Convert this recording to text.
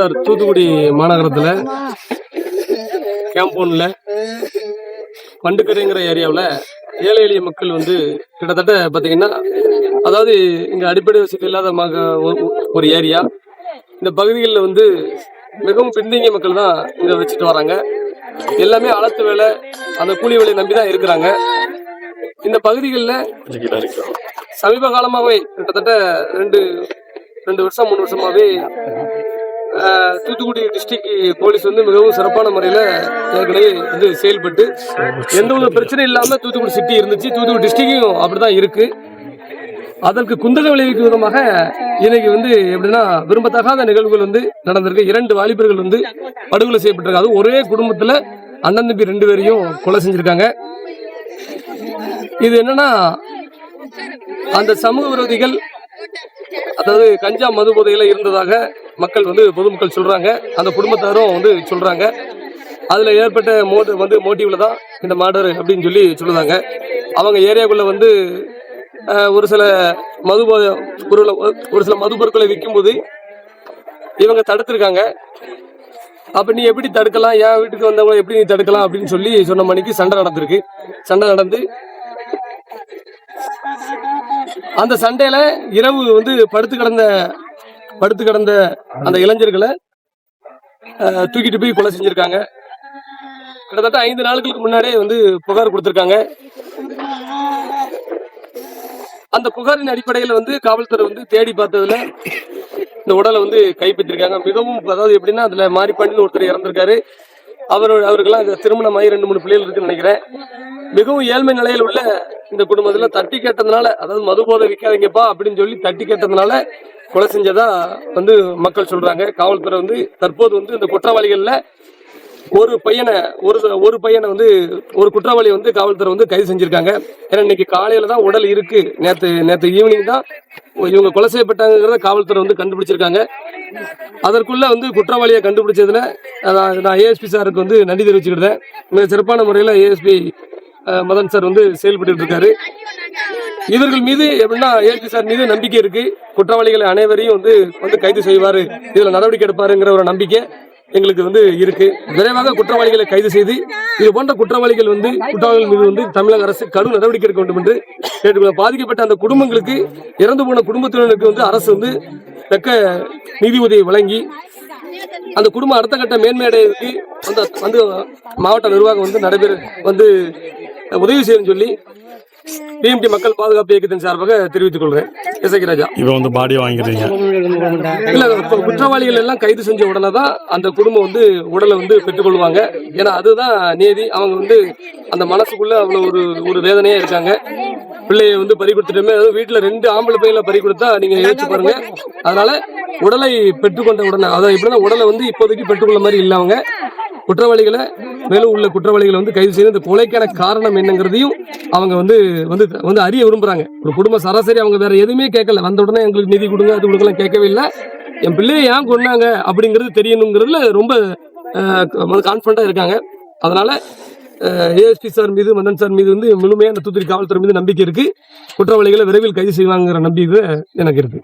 Sir Thoothukudi மாநகரத்தில் கேம்பவுண்டில் பண்டுக்கரைங்கிற ஏரியாவில் ஏழை எளிய மக்கள் வந்து கிட்டத்தட்ட பார்த்தீங்கன்னா அதாவது இங்கே அடிப்படை வசதி இல்லாத ஒரு- ஒரு ஏரியா. இந்த பகுதிகளில் வந்து மிகவும் பின்தங்கிய மக்கள் தான் இங்கே வச்சுட்டு வராங்க. எல்லாமே அளத்து வேலை அந்த கூலி வேலையை நம்பி தான் இருக்கிறாங்க. இந்த பகுதிகளில் சமீப காலமாகவே கிட்டத்தட்ட ரெண்டு ரெண்டு வருஷம் மூணு வருஷமாவே தூத்துக்குடி டிஸ்ட்ரிக்ட் போலீஸ் வந்து மிகவும் சிறப்பான முறையில் ஏற்கனவே வந்து செயல்பட்டு எந்த ஒரு பிரச்சனையும் இல்லாமல் தூத்துக்குடி சிட்டி இருந்துச்சு. தூத்துக்குடி டிஸ்ட்ரிக்டும் அப்படிதான் இருக்கு. அதற்கு குந்தக விளைவிக்கும் விதமாக இன்னைக்கு வந்து எப்படின்னா விரும்பத்தகாத நிகழ்வுகள் வந்து நடந்திருக்கு. இரண்டு வாலிபர்கள் வந்து படுகொலை செய்யப்பட்டிருக்காங்க. அது ஒரே குடும்பத்தில் அண்ணன் தம்பி ரெண்டு பேரையும் கொலை செஞ்சிருக்காங்க. இது என்னன்னா அந்த சமூக விரோதிகள் அதாவது கஞ்சா மது போதையில இருந்ததாக மக்கள் வந்து பொதுமக்கள் சொல்கிறாங்க அந்த குடும்பத்தாரும் வந்து சொல்கிறாங்க அதில் ஏற்பட்ட மோட் வந்து மோட்டிவில் தான் இந்த மாடர் அப்படின்னு சொல்லி சொல்லுதாங்க. அவங்க ஏரியாக்குள்ளே வந்து ஒரு சில மது ஒரு ஒரு சில மது பொருட்களை விற்கும்போது இவங்க தடுத்திருக்காங்க. அப்போ நீ எப்படி தடுக்கலாம்? என் வீட்டுக்கு வந்தவங்க எப்படி நீ தடுக்கலாம்? அப்படின்னு சொல்லி சொன்ன மணிக்கு சண்டை நடந்திருக்கு. சண்டை நடந்து அந்த சண்டையில் இரவு வந்து படுத்து கிடந்த படுத்து கிடந்த அந்த இளைஞர்களை தூக்கிட்டு போய் கொலை செஞ்சிருக்காங்க. கிட்டத்தட்ட ஐந்து நாட்களுக்கு முன்னாடியே வந்து புகார் கொடுத்திருக்காங்க. அந்த புகாரின் அடிப்படையில் வந்து காவல்துறை வந்து தேடி பார்த்ததுல இந்த உடலை வந்து கைப்பற்றிருக்காங்க. மிகவும் அதாவது எப்படின்னா அதுல மாரிப்பாண்டின்னு ஒருத்தர் இறந்திருக்காரு. அவர் அவருக்கெல்லாம் திருமணம் திருமணமாகி ரெண்டு மூணு பிள்ளைகள் இருக்குன்னு நினைக்கிறேன். மிகவும் ஏழ்மை நிலையில் உள்ள இந்த குடும்பத்துல தட்டி கேட்டதுனால அதாவது மது போதை விற்காதீங்கப்பா அப்படின்னு சொல்லி தட்டி கேட்டதுனால கொலை செஞ்சதா வந்து மக்கள் சொல்றாங்க. காவல்துறை வந்து தற்போது வந்து இந்த குற்றவாளிகள்ல ஒரு பையனை ஒரு ஒரு பையனை வந்து ஒரு குற்றவாளி வந்து காவல்துறை வந்து கைது செஞ்சிருக்காங்க. ஏன்னா இன்னைக்கு காலையில தான் உடல் இருக்கு. நேத்து நேற்று ஈவினிங் தான் இவங்க கொலை செய்யப்பட்டாங்கிறத காவல்துறை வந்து கண்டுபிடிச்சிருக்காங்க. அதற்குள்ள வந்து குற்றவாளியை கண்டுபிடிச்சதுல நான் நான் ஏஎஸ்பி சாருக்கு வந்து நன்றி தெரிவிச்சுக்கிட்டேன். மிக சிறப்பான முறையில் ஏஎஸ்பி மதன் சார் வந்து செயல்பட்டு இருக்காரு. இவர்கள் மீது எப்படின்னா ஏஎஸ்பி சார் மீது நம்பிக்கை இருக்கு. குற்றவாளிகளை அனைவரையும் வந்து வந்து கைது செய்வாரு. இதுல நடவடிக்கை எடுப்பாருங்கிற ஒரு நம்பிக்கை எங்களுக்கு வந்து இருக்கு. விரைவாக குற்றவாளிகளை கைது செய்து இது போன்ற குற்றவாளிகள் வந்து குற்றவாளிகள் மீது வந்து தமிழக அரசு கடும் நடவடிக்கை எடுக்க வேண்டும் என்று கேட்டுக்கொள்ள பாதிக்கப்பட்ட அந்த குடும்பங்களுக்கு இறந்து போன குடும்பத்தினருக்கு வந்து அரசு வந்து தக்க நிதி உதவி வழங்கி அந்த குடும்பம் அடுத்த கட்ட மேன்மையடைவதற்கு அந்த வந்து மாவட்ட நிர்வாகம் வந்து நடைபெற வந்து உதவி செய்யணும்னு சொல்லி டிஎம்டி மக்கள் பாதுகாப்பு இயக்கத்தின் சார்பாக தெரிவித்துக் கொள்கிறேன். இசைக்கு ராஜா. இப்போ வந்து பாடி வாங்கிடுறீங்க. இல்ல குற்றவாளிகள் எல்லாம் கைது செஞ்ச உடனே தான் அந்த குடும்பம் வந்து உடலை வந்து பெற்றுக்கொள்வாங்க. ஏன்னா அதுதான் நீதி. அவங்க வந்து அந்த மனசுக்குள்ள அவ்வளவு ஒரு ஒரு வேதனையா இருக்காங்க. பிள்ளையை வந்து பறி கொடுத்துட்டுமே. அதுவும் வீட்டுல ரெண்டு ஆம்பளை பையில பறி கொடுத்தா நீங்க யோசிச்சு பாருங்க. அதனால உடலை பெற்றுக்கொண்ட உடனே அதாவது எப்படின்னா உடலை வந்து இப்போதைக்கு பெற்றுக்கொள்ள மாதிரி இல்ல அவங்க. குற்றவாளிகளை மேலும் உள்ள குற்றவாளிகளை வந்து கைது செய்து இந்த கொலைக்கான காரணம் என்னங்கிறதையும் அவங்க வந்து வந்து வந்து அறிய விரும்புறாங்க. ஒரு குடும்ப சராசரி அவங்க வேற எதுவுமே கேட்கல. வந்த உடனே எங்களுக்கு நிதி கொடுங்க அது கொடுக்கலாம் கேட்கவே இல்லை. என் பிள்ளையை ஏன் கொண்டாங்க அப்படிங்கிறது தெரியணுங்கிறதுல ரொம்ப கான்ஃபிடண்டா இருக்காங்க. அதனால ஏஎஸ்பி சார் மீது மதன் சார் மீது வந்து முழுமையாக அந்த தூத்துக்குடி காவல்துறை மீது நம்பிக்கை இருக்கு. குற்றவாளிகளை விரைவில் கைது செய்வாங்கிற நம்பிக்கை எனக்கு இருக்கு.